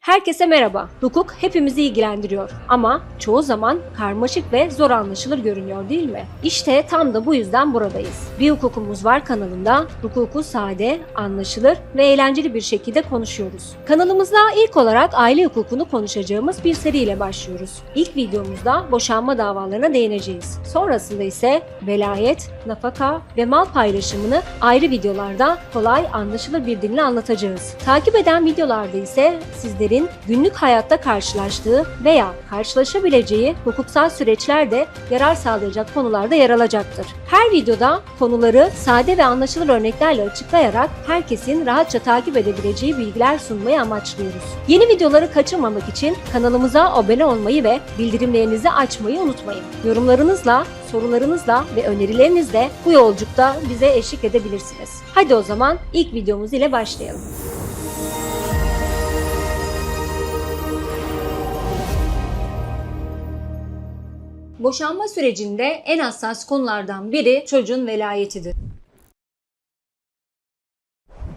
Herkese merhaba. Hukuk hepimizi ilgilendiriyor ama çoğu zaman karmaşık ve zor anlaşılır görünüyor değil mi? İşte tam da bu yüzden buradayız. Bir hukukumuz var kanalında hukuku sade, anlaşılır ve eğlenceli bir şekilde konuşuyoruz. Kanalımızda ilk olarak aile hukukunu konuşacağımız bir seriyle başlıyoruz. İlk videomuzda boşanma davalarına değineceğiz. Sonrasında ise velayet, nafaka ve mal paylaşımını ayrı videolarda kolay anlaşılır bir dille anlatacağız. Takip eden videolarda ise sizlerin günlük hayatta karşılaştığı veya karşılaşabileceği hukuksal süreçlerde yarar sağlayacak konularda yer alacaktır. Her videoda konuları sade ve anlaşılır örneklerle açıklayarak herkesin rahatça takip edebileceği bilgiler sunmayı amaçlıyoruz. Yeni videoları kaçırmamak için kanalımıza abone olmayı ve bildirimlerinizi açmayı unutmayın. Yorumlarınızla, sorularınızla ve önerilerinizle bu yolculukta bize eşlik edebilirsiniz. Hadi o zaman ilk videomuz ile başlayalım. Boşanma sürecinde en hassas konulardan biri çocuğun velayetidir.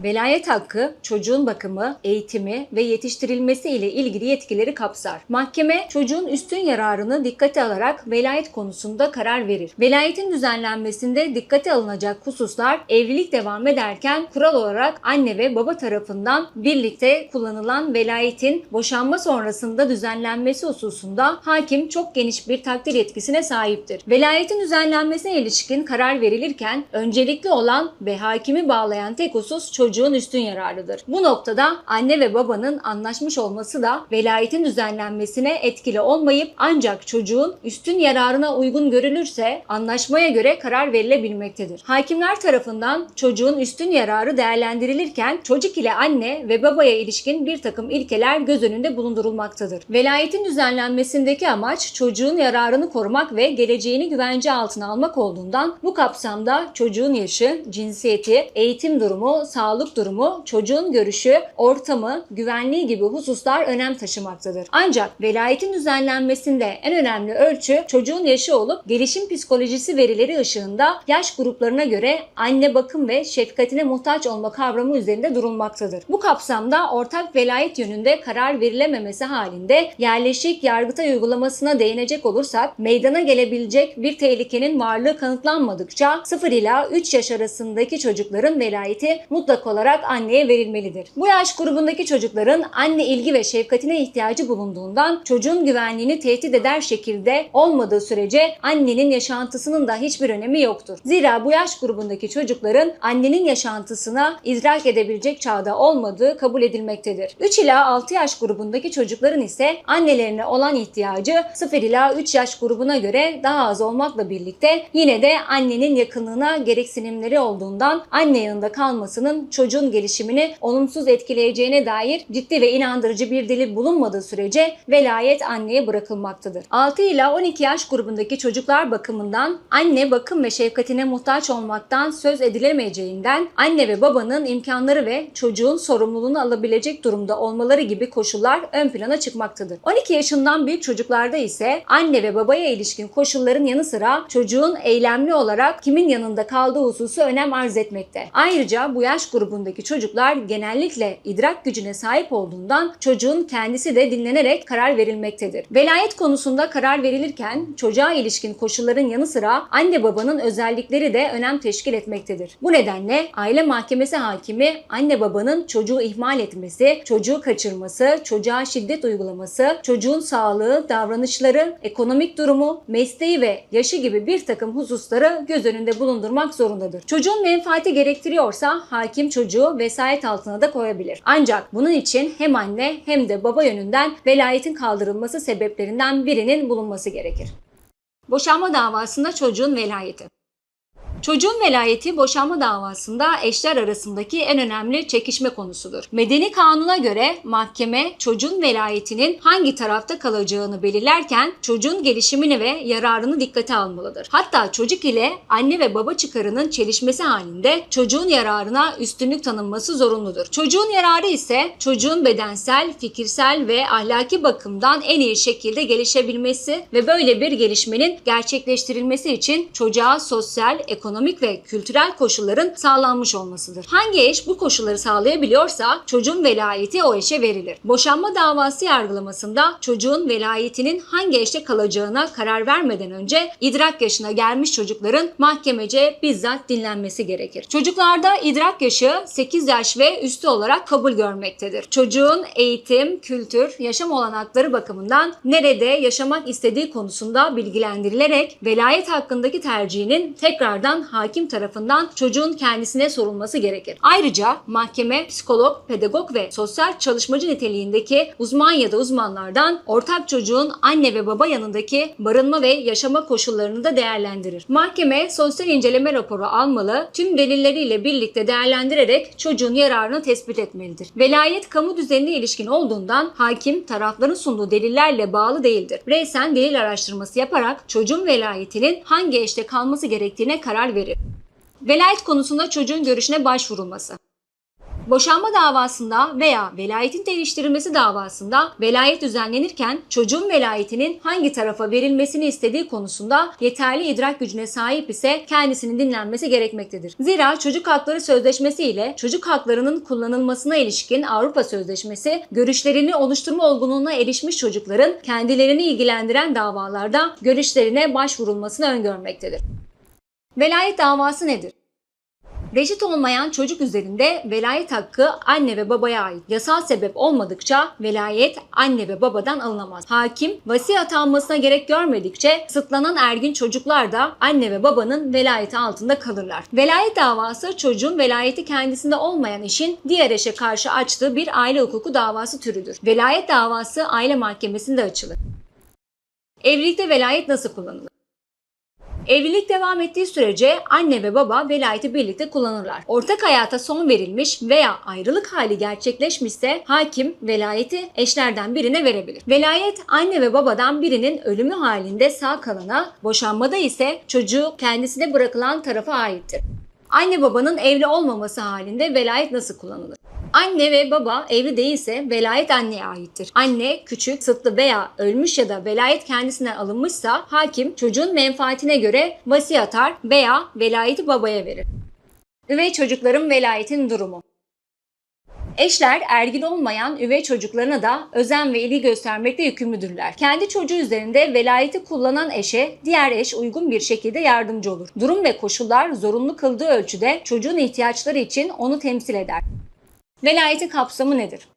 Velayet hakkı çocuğun bakımı, eğitimi ve yetiştirilmesi ile ilgili yetkileri kapsar. Mahkeme çocuğun üstün yararını dikkate alarak velayet konusunda karar verir. Velayetin düzenlenmesinde dikkate alınacak hususlar evlilik devam ederken kural olarak anne ve baba tarafından birlikte kullanılan velayetin boşanma sonrasında düzenlenmesi hususunda hakim çok geniş bir takdir yetkisine sahiptir. Velayetin düzenlenmesine ilişkin karar verilirken öncelikli olan ve hakimi bağlayan tek husus çocuğun üstün yararıdır. Bu noktada anne ve babanın anlaşmış olması da velayetin düzenlenmesine etkili olmayıp ancak çocuğun üstün yararına uygun görülürse anlaşmaya göre karar verilebilmektedir. Hakimler tarafından çocuğun üstün yararı değerlendirilirken çocuk ile anne ve babaya ilişkin bir takım ilkeler göz önünde bulundurulmaktadır. Velayetin düzenlenmesindeki amaç çocuğun yararını korumak ve geleceğini güvence altına almak olduğundan bu kapsamda çocuğun yaşı, cinsiyeti, eğitim durumu, sağlık durumu, çocuğun görüşü, ortamı, güvenliği gibi hususlar önem taşımaktadır. Ancak velayetin düzenlenmesinde en önemli ölçü çocuğun yaşı olup gelişim psikolojisi verileri ışığında yaş gruplarına göre anne bakım ve şefkatine muhtaç olma kavramı üzerinde durulmaktadır. Bu kapsamda ortak velayet yönünde karar verilememesi halinde yerleşik yargıtay uygulamasına değinecek olursak meydana gelebilecek bir tehlikenin varlığı kanıtlanmadıkça 0 ila 3 yaş arasındaki çocukların velayeti mutlak olarak anneye verilmelidir. Bu yaş grubundaki çocukların anne ilgi ve şefkatine ihtiyacı bulunduğundan çocuğun güvenliğini tehdit eder şekilde olmadığı sürece annenin yaşantısının da hiçbir önemi yoktur. Zira bu yaş grubundaki çocukların annenin yaşantısına idrak edebilecek çağda olmadığı kabul edilmektedir. 3 ila 6 yaş grubundaki çocukların ise annelerine olan ihtiyacı 0 ila 3 yaş grubuna göre daha az olmakla birlikte yine de annenin yakınlığına gereksinimleri olduğundan anne yanında kalmasının çocuğun gelişimini olumsuz etkileyeceğine dair ciddi ve inandırıcı bir delil bulunmadığı sürece velayet anneye bırakılmaktadır. 6 ila 12 yaş grubundaki çocuklar bakımından anne bakım ve şefkatine muhtaç olmaktan söz edilemeyeceğinden anne ve babanın imkanları ve çocuğun sorumluluğunu alabilecek durumda olmaları gibi koşullar ön plana çıkmaktadır. 12 yaşından büyük çocuklarda ise anne ve babaya ilişkin koşulların yanı sıra çocuğun eylemli olarak kimin yanında kaldığı hususu önem arz etmekte. Ayrıca bu yaş grubundaki çocuklar genellikle idrak gücüne sahip olduğundan çocuğun kendisi de dinlenerek karar verilmektedir. Velayet konusunda karar verilirken çocuğa ilişkin koşulların yanı sıra anne babanın özellikleri de önem teşkil etmektedir. Bu nedenle aile mahkemesi hakimi anne babanın çocuğu ihmal etmesi, çocuğu kaçırması, çocuğa şiddet uygulaması, çocuğun sağlığı, davranışları, ekonomik durumu, mesleği ve yaşı gibi bir takım hususları göz önünde bulundurmak zorundadır. Çocuğun menfaati gerektiriyorsa hakim çocuğu vesayet altına da koyabilir. Ancak bunun için hem anne hem de baba yönünden velayetin kaldırılması sebeplerinden birinin bulunması gerekir. Boşanma davasında çocuğun velayeti. Çocuğun velayeti boşanma davasında eşler arasındaki en önemli çekişme konusudur. Medeni kanuna göre mahkeme çocuğun velayetinin hangi tarafta kalacağını belirlerken çocuğun gelişimini ve yararını dikkate almalıdır. Hatta çocuk ile anne ve baba çıkarının çelişmesi halinde çocuğun yararına üstünlük tanınması zorunludur. Çocuğun yararı ise çocuğun bedensel, fikirsel ve ahlaki bakımdan en iyi şekilde gelişebilmesi ve böyle bir gelişmenin gerçekleştirilmesi için çocuğa sosyal, ekonomik ekonomik ve kültürel koşulların sağlanmış olmasıdır. Hangi eş bu koşulları sağlayabiliyorsa çocuğun velayeti o eşe verilir. Boşanma davası yargılamasında çocuğun velayetinin hangi eşte kalacağına karar vermeden önce idrak yaşına gelmiş çocukların mahkemece bizzat dinlenmesi gerekir. Çocuklarda idrak yaşı 8 yaş ve üstü olarak kabul görmektedir. Çocuğun eğitim, kültür, yaşam olanakları bakımından nerede yaşamak istediği konusunda bilgilendirilerek velayet hakkındaki tercihinin tekrardan hakim tarafından çocuğun kendisine sorulması gerekir. Ayrıca mahkeme psikolog, pedagog ve sosyal çalışmacı niteliğindeki uzman ya da uzmanlardan ortak çocuğun anne ve baba yanındaki barınma ve yaşama koşullarını da değerlendirir. Mahkeme sosyal inceleme raporu almalı, tüm delilleriyle birlikte değerlendirerek çocuğun yararını tespit etmelidir. Velayet kamu düzenine ilişkin olduğundan hakim tarafların sunduğu delillerle bağlı değildir. Reysen delil araştırması yaparak çocuğun velayetinin hangi eşte kalması gerektiğine karar verir. Velayet konusunda çocuğun görüşüne başvurulması. Boşanma davasında veya velayetin değiştirilmesi davasında velayet düzenlenirken çocuğun velayetinin hangi tarafa verilmesini istediği konusunda yeterli idrak gücüne sahip ise kendisinin dinlenmesi gerekmektedir. Zira Çocuk Hakları Sözleşmesi ile çocuk haklarının kullanılmasına ilişkin Avrupa Sözleşmesi görüşlerini oluşturma olgunluğuna erişmiş çocukların kendilerini ilgilendiren davalarda görüşlerine başvurulmasını öngörmektedir. Velayet davası nedir? Reşit olmayan çocuk üzerinde velayet hakkı anne ve babaya ait. Yasal sebep olmadıkça velayet anne ve babadan alınamaz. Hakim vasi atanmasına gerek görmedikçe kısıtlanan ergin çocuklar da anne ve babanın velayeti altında kalırlar. Velayet davası çocuğun velayeti kendisinde olmayan eşin diğer eşe karşı açtığı bir aile hukuku davası türüdür. Velayet davası aile mahkemesinde açılır. Evlilikte velayet nasıl kullanılır? Evlilik devam ettiği sürece anne ve baba velayeti birlikte kullanırlar. Ortak hayata son verilmiş veya ayrılık hali gerçekleşmişse hakim velayeti eşlerden birine verebilir. Velayet anne ve babadan birinin ölümü halinde sağ kalana, boşanmada ise çocuğu kendisine bırakılan tarafa aittir. Anne babanın evli olmaması halinde velayet nasıl kullanılır? Anne ve baba evli değilse velayet anneye aittir. Anne küçük, sıtlı veya ölmüş ya da velayet kendisinden alınmışsa hakim çocuğun menfaatine göre vasi atar veya velayeti babaya verir. Üvey çocukların velayetin durumu. Eşler ergin olmayan üvey çocuklarına da özen ve ilgi göstermekte yükümlüdürler. Kendi çocuğu üzerinde velayeti kullanan eşe diğer eş uygun bir şekilde yardımcı olur. Durum ve koşullar zorunlu kıldığı ölçüde çocuğun ihtiyaçları için onu temsil eder. Velayetin kapsamı nedir?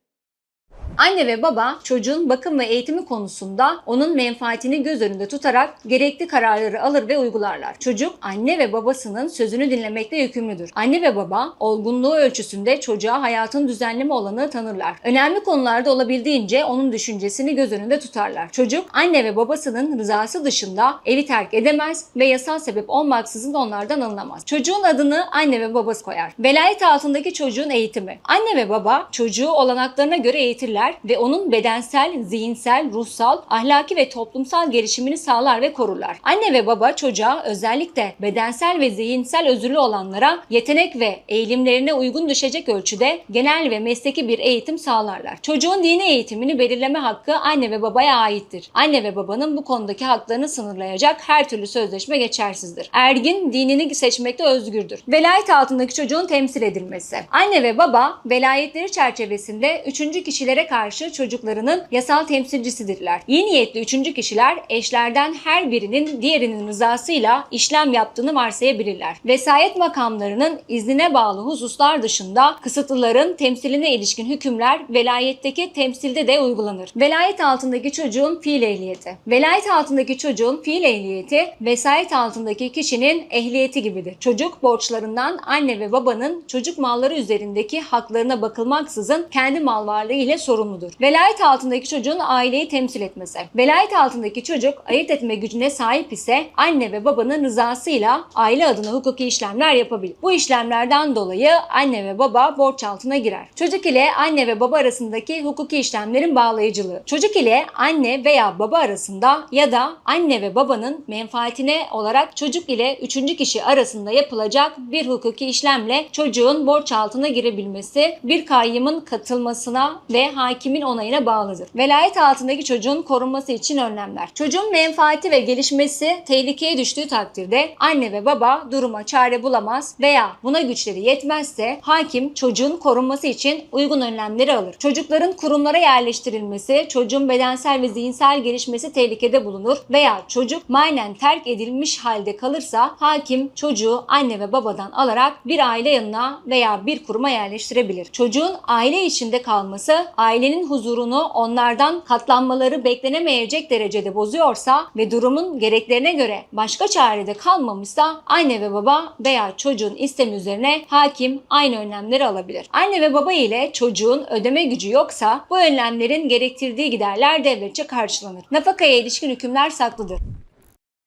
Anne ve baba çocuğun bakım ve eğitimi konusunda onun menfaatini göz önünde tutarak gerekli kararları alır ve uygularlar. Çocuk anne ve babasının sözünü dinlemekte yükümlüdür. Anne ve baba olgunluğu ölçüsünde çocuğa hayatın düzenleme olanı tanırlar. Önemli konularda olabildiğince onun düşüncesini göz önünde tutarlar. Çocuk anne ve babasının rızası dışında evi terk edemez ve yasal sebep olmaksızın onlardan alınamaz. Çocuğun adını anne ve babası koyar. Velayet altındaki çocuğun eğitimi. Anne ve baba çocuğu olanaklarına göre eğitirler ve onun bedensel, zihinsel, ruhsal, ahlaki ve toplumsal gelişimini sağlar ve korurlar. Anne ve baba çocuğa özellikle bedensel ve zihinsel özürlü olanlara yetenek ve eğilimlerine uygun düşecek ölçüde genel ve mesleki bir eğitim sağlarlar. Çocuğun dini eğitimini belirleme hakkı anne ve babaya aittir. Anne ve babanın bu konudaki haklarını sınırlayacak her türlü sözleşme geçersizdir. Ergin dinini seçmekte özgürdür. Velayet altındaki çocuğun temsil edilmesi. Anne ve baba velayetleri çerçevesinde üçüncü kişilere karşı çocuklarının yasal temsilcisidirler. İyi niyetli üçüncü kişiler eşlerden her birinin diğerinin rızasıyla işlem yaptığını varsayabilirler. Vesayet makamlarının iznine bağlı hususlar dışında kısıtlıların temsiline ilişkin hükümler velayetteki temsilde de uygulanır. Velayet altındaki çocuğun fiil ehliyeti. Velayet altındaki çocuğun fiil ehliyeti vesayet altındaki kişinin ehliyeti gibidir. Çocuk borçlarından anne ve babanın çocuk malları üzerindeki haklarına bakılmaksızın kendi mal varlığı ile sorumludur. Velayet altındaki çocuğun aileyi temsil etmesi. Velayet altındaki çocuk ayırt etme gücüne sahip ise anne ve babanın rızasıyla aile adına hukuki işlemler yapabilir. Bu işlemlerden dolayı anne ve baba borç altına girer. Çocuk ile anne ve baba arasındaki hukuki işlemlerin bağlayıcılığı. Çocuk ile anne veya baba arasında ya da anne ve babanın menfaatine olarak çocuk ile üçüncü kişi arasında yapılacak bir hukuki işlemle çocuğun borç altına girebilmesi, bir kayyımın katılmasına ve hakim hakimin onayına bağlıdır. Velayet altındaki çocuğun korunması için önlemler. Çocuğun menfaati ve gelişmesi tehlikeye düştüğü takdirde anne ve baba duruma çare bulamaz veya buna güçleri yetmezse hakim çocuğun korunması için uygun önlemleri alır. Çocukların kurumlara yerleştirilmesi, çocuğun bedensel ve zihinsel gelişmesi tehlikede bulunur veya çocuk manen terk edilmiş halde kalırsa hakim çocuğu anne ve babadan alarak bir aile yanına veya bir kuruma yerleştirebilir. Çocuğun aile içinde kalması ailenin huzurunu onlardan katlanmaları beklenemeyecek derecede bozuyorsa ve durumun gereklerine göre başka çarede kalmamışsa anne ve baba veya çocuğun istemi üzerine hakim aynı önlemleri alabilir. Anne ve baba ile çocuğun ödeme gücü yoksa bu önlemlerin gerektirdiği giderler devletçe karşılanır. Nafakaya ilişkin hükümler saklıdır.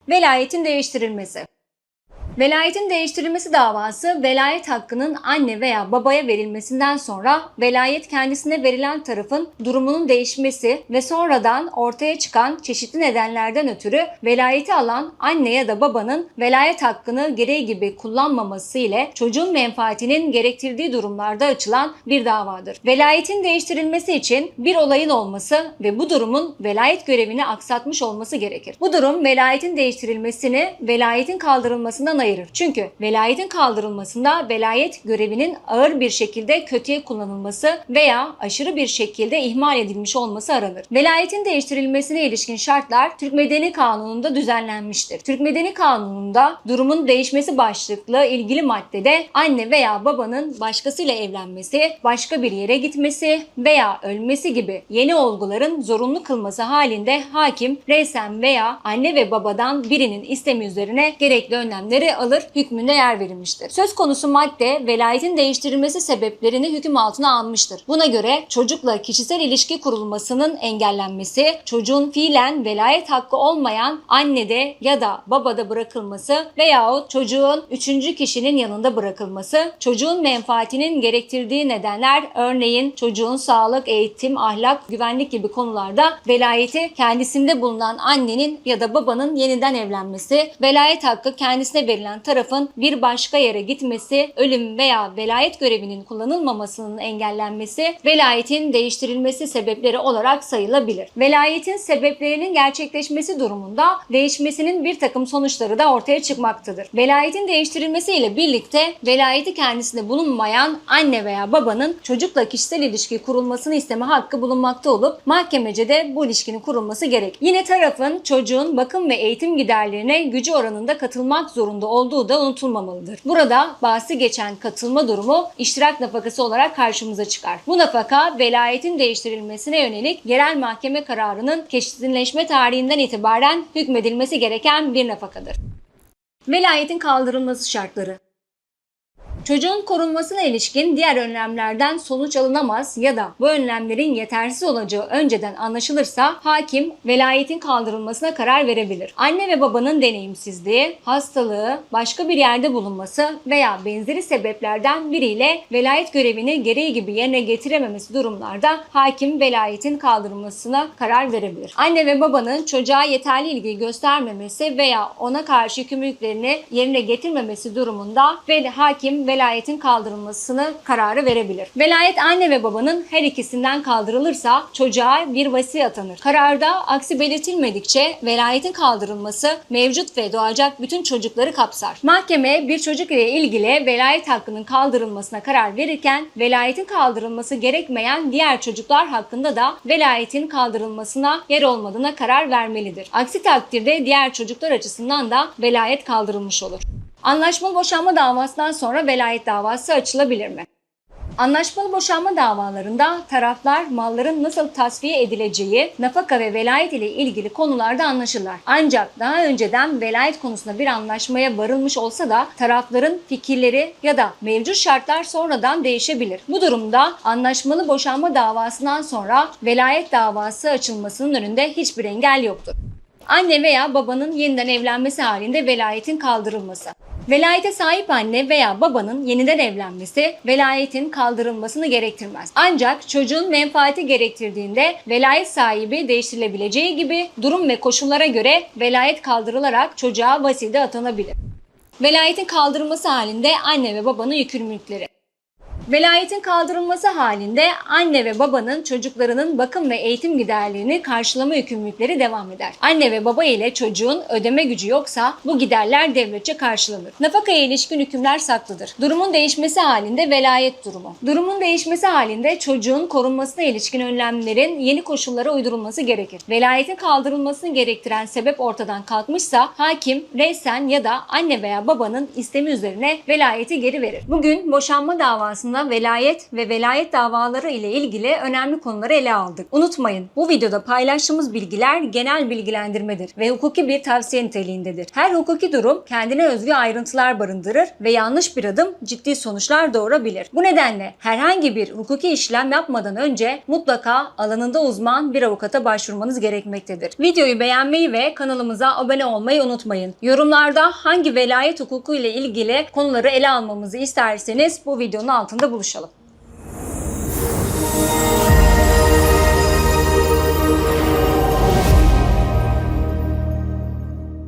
Velayetin değiştirilmesi Velayetin değiştirilmesi davası velayet hakkının anne veya babaya verilmesinden sonra velayet kendisine verilen tarafın durumunun değişmesi ve sonradan ortaya çıkan çeşitli nedenlerden ötürü velayeti alan anne ya da babanın velayet hakkını gereği gibi kullanmaması ile çocuğun menfaatinin gerektirdiği durumlarda açılan bir davadır. Velayetin değiştirilmesi için bir olayın olması ve bu durumun velayet görevini aksatmış olması gerekir. Bu durum velayetin değiştirilmesini velayetin kaldırılmasından ayırır. Çünkü velayetin kaldırılmasında velayet görevinin ağır bir şekilde kötüye kullanılması veya aşırı bir şekilde ihmal edilmiş olması aranır. Velayetin değiştirilmesine ilişkin şartlar Türk Medeni Kanunu'nda düzenlenmiştir. Türk Medeni Kanunu'nda durumun değişmesi başlıklı ilgili maddede anne veya babanın başkasıyla evlenmesi, başka bir yere gitmesi veya ölmesi gibi yeni olguların zorunlu kılması halinde hakim resen veya anne ve babadan birinin istemi üzerine gerekli önlemleri alır hükmünde yer verilmiştir. Söz konusu madde velayetin değiştirilmesi sebeplerini hüküm altına almıştır. Buna göre çocukla kişisel ilişki kurulmasının engellenmesi, çocuğun fiilen velayet hakkı olmayan annede ya da babada bırakılması veyahut çocuğun üçüncü kişinin yanında bırakılması, çocuğun menfaatinin gerektirdiği nedenler örneğin çocuğun sağlık, eğitim, ahlak, güvenlik gibi konularda velayeti kendisinde bulunan annenin ya da babanın yeniden evlenmesi, velayet hakkı kendisine verilen tarafın bir başka yere gitmesi, ölüm veya velayet görevinin kullanılmamasının engellenmesi, velayetin değiştirilmesi sebepleri olarak sayılabilir. Velayetin sebeplerinin gerçekleşmesi durumunda değişmesinin bir takım sonuçları da ortaya çıkmaktadır. Velayetin değiştirilmesi ile birlikte velayeti kendisinde bulunmayan anne veya babanın çocukla kişisel ilişki kurulmasını isteme hakkı bulunmakta olup mahkemece de bu ilişkinin kurulması gerek. Yine tarafın çocuğun bakım ve eğitim giderlerine gücü oranında katılmak zorunda olduğu da unutulmamalıdır. Burada bahsi geçen katılma durumu iştirak nafakası olarak karşımıza çıkar. Bu nafaka velayetin değiştirilmesine yönelik yerel mahkeme kararının kesinleşme tarihinden itibaren hükmedilmesi gereken bir nafakadır. Velayetin kaldırılması şartları Çocuğun korunmasına ilişkin diğer önlemlerden sonuç alınamaz ya da bu önlemlerin yetersiz olacağı önceden anlaşılırsa hakim velayetin kaldırılmasına karar verebilir. Anne ve babanın deneyimsizliği, hastalığı, başka bir yerde bulunması veya benzeri sebeplerden biriyle velayet görevini gereği gibi yerine getirememesi durumlarda hakim velayetin kaldırılmasına karar verebilir. Anne ve babanın çocuğa yeterli ilgi göstermemesi veya ona karşı yükümlülüklerini yerine getirmemesi durumunda ve hakim velayetin kaldırılmasını kararı verebilir. Velayet anne ve babanın her ikisinden kaldırılırsa çocuğa bir vasi atanır. Kararda aksi belirtilmedikçe velayetin kaldırılması mevcut ve doğacak bütün çocukları kapsar. Mahkeme bir çocuk ile ilgili velayet hakkının kaldırılmasına karar verirken velayetin kaldırılması gerekmeyen diğer çocuklar hakkında da velayetin kaldırılmasına yer olmadığına karar vermelidir. Aksi takdirde diğer çocuklar açısından da velayet kaldırılmış olur. Anlaşmalı boşanma davasından sonra velayet davası açılabilir mi? Anlaşmalı boşanma davalarında taraflar malların nasıl tasfiye edileceği, nafaka ve velayet ile ilgili konularda anlaşırlar. Ancak daha önceden velayet konusunda bir anlaşmaya varılmış olsa da tarafların fikirleri ya da mevcut şartlar sonradan değişebilir. Bu durumda anlaşmalı boşanma davasından sonra velayet davası açılmasının önünde hiçbir engel yoktur. Anne veya babanın yeniden evlenmesi halinde velayetin kaldırılması. Velayete sahip anne veya babanın yeniden evlenmesi velayetin kaldırılmasını gerektirmez. Ancak çocuğun menfaati gerektirdiğinde velayet sahibi değiştirilebileceği gibi durum ve koşullara göre velayet kaldırılarak çocuğa vaside atanabilir. Velayetin kaldırılması halinde anne ve babanın yükümlülükleri. Velayetin kaldırılması halinde anne ve babanın çocuklarının bakım ve eğitim giderlerini karşılama yükümlülükleri devam eder. Anne ve baba ile çocuğun ödeme gücü yoksa bu giderler devletçe karşılanır. Nafakaya ilişkin hükümler saklıdır. Durumun değişmesi halinde velayet durumu. Durumun değişmesi halinde çocuğun korunmasına ilişkin önlemlerin yeni koşullara uydurulması gerekir. Velayetin kaldırılmasını gerektiren sebep ortadan kalkmışsa hakim resen ya da anne veya babanın istemi üzerine velayeti geri verir. Bugün boşanma davasında velayet ve velayet davaları ile ilgili önemli konuları ele aldık. Unutmayın bu videoda paylaştığımız bilgiler genel bilgilendirmedir ve hukuki bir tavsiye niteliğindedir. Her hukuki durum kendine özgü ayrıntılar barındırır ve yanlış bir adım ciddi sonuçlar doğurabilir. Bu nedenle herhangi bir hukuki işlem yapmadan önce mutlaka alanında uzman bir avukata başvurmanız gerekmektedir. Videoyu beğenmeyi ve kanalımıza abone olmayı unutmayın. Yorumlarda hangi velayet hukuku ile ilgili konuları ele almamızı isterseniz bu videonun altında buluşalım.